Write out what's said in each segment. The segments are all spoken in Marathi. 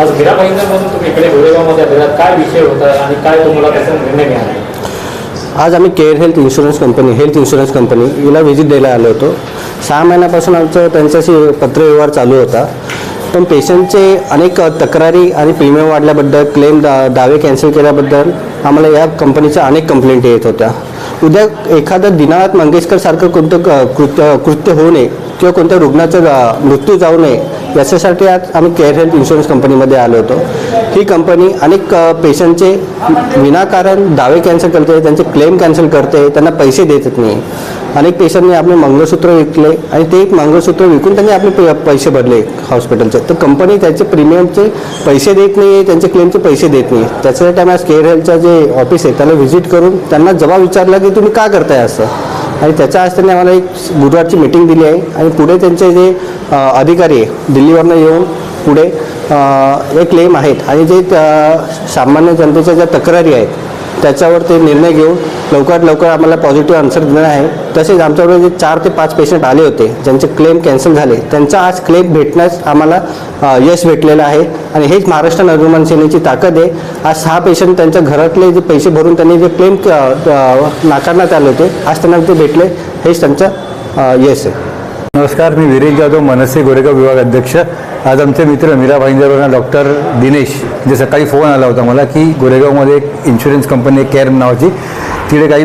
आज मीरा भाईंदरमधून तुम्ही इकडे गोरेगावमध्ये आलेला काय विषय होता आणि काय तुम्हाला त्याचा निर्णय घ्यायला आज आम्ही care health insurance company health insurance company हिला व्हिजिट द्यायला आलो होतो. सहा महिन्यापासून आमचं त्यांच्याशी पत्रव्यवहार चालू होता. पण पेशंटचे अनेक तक्रारी आणि प्रीमियम वाढल्याबद्दल क्लेम दा दावे कॅन्सल केल्याबद्दल आम्हाला या कंपनीच्या अनेक कंप्लेंट येत होत्या. उद्या एखादं दिनानाथ मंगेशकरसारखं कोणतं क- कृत्य कृत्य होऊ नये किंवा कोणत्या रुग्णाचा मृत्यू जाऊ नये याच्यासाठी आज आम्ही केअर हेल्थ इन्शुरन्स कंपनीमध्ये आलो होतो. ही कंपनी अनेक पेशंटचे विनाकारण दावे कॅन्सल करते त्यांचे क्लेम कॅन्सल करते त्यांना पैसे देत नाही. अनेक पेशंटने आपले मंगळसूत्र विकले आणि ते एक मंगळसूत्र विकून त्यांनी आपले पैसे भरले हॉस्पिटलचे. तर कंपनी त्याचे प्रीमियमचे पैसे देत नाही आहे त्यांचे क्लेमचे पैसे देत नाही त्याच्यासाठी आम्ही आज केअर हेल्थचं जे ऑफिस आहे त्याला व्हिजिट करून त्यांना जबाब विचारला की तुम्ही का करताय असं. आणि त्याच्या आज त्यांनी आम्हाला एक बुधवारची मीटिंग दिली आहे आणि पुढे त्यांचे जे अधिकारी आहे दिल्लीवरनं येऊन पुढे अ, जे क्लेम आहेत. आणि जे त्या सामान्य जनतेच्या ज्या तक्रारी आहेत त्याच्यावर ते निर्णय घेऊन लवकरात लवकर आम्हाला पॉझिटिव्ह आन्सर देणार आहे. तसेच आमच्याकडे जे चार ते पाच पेशंट आले होते ज्यांचे क्लेम कॅन्सल झाले त्यांचा आज क्लेम भेटण्यास आम्हाला यश भेटलेलं आहे. आणि हेच महाराष्ट्र नवनिर्माण सेनेची ताकद आहे. आज सहा पेशंट त्यांच्या घरातले जे पैसे भरून त्यांनी जे क्लेम नाकारण्यात आले होते आज त्यांना ते भेटले. हेच त्यांचं यश आहे. नमस्कार मी विरेश जाधव मनसे गोरेगाव विभाग अध्यक्ष. आज आमचे मित्र मीरा भाईंदरवरना डॉक्टर दिनेश जे सकाळी फोन आला होता मला की गोरेगावमध्ये एक इन्शुरन्स कंपनी केअर नावाची तिथे काही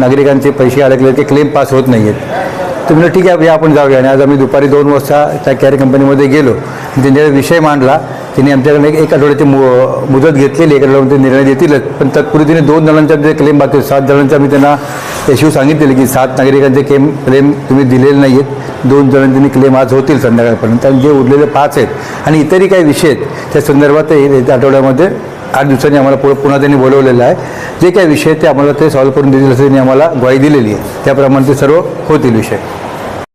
नागरिकांचे पैसे अडकले ते क्लेम पास होत नाही आहेत तर म्हणलं ठीक आहे या आपण जाऊया. आणि आज आम्ही दुपारी दोन वाजता त्या केअर कंपनीमध्ये गेलो. त्यांच्या विषय मांडला. त्यांनी आमच्याकडे एक आठवड्याची मु मुदत घेतलेली एक आठवड्यामध्ये निर्णय देतीलच. पण तत्पूर्वी तिने दोन जणांच्या जे क्लेम बाकी सात जणांचा आम्ही त्यांना इश्यू सांगितलेले की सात नागरिकांचे क्लेम क्लेम तुम्ही दिलेले नाही आहेत दोन जणांचे क्लेम आज होतील संध्याकाळपर्यंत. आणि जे उरलेले पाच आहेत. आणि इतरही काही विषय आहेत. त्या संदर्भात आठवड्यामध्ये आठ दिवसांनी आम्हाला पुढं पुन्हा त्यांनी बोलवलेलं आहे. जे काही विषय आहेत ते आम्हाला ते सॉल्व्ह करून देतील असं त्यांनी आम्हाला ग्वाही दिलेली आहे. त्याप्रमाणे ते सर्व होतील विषय.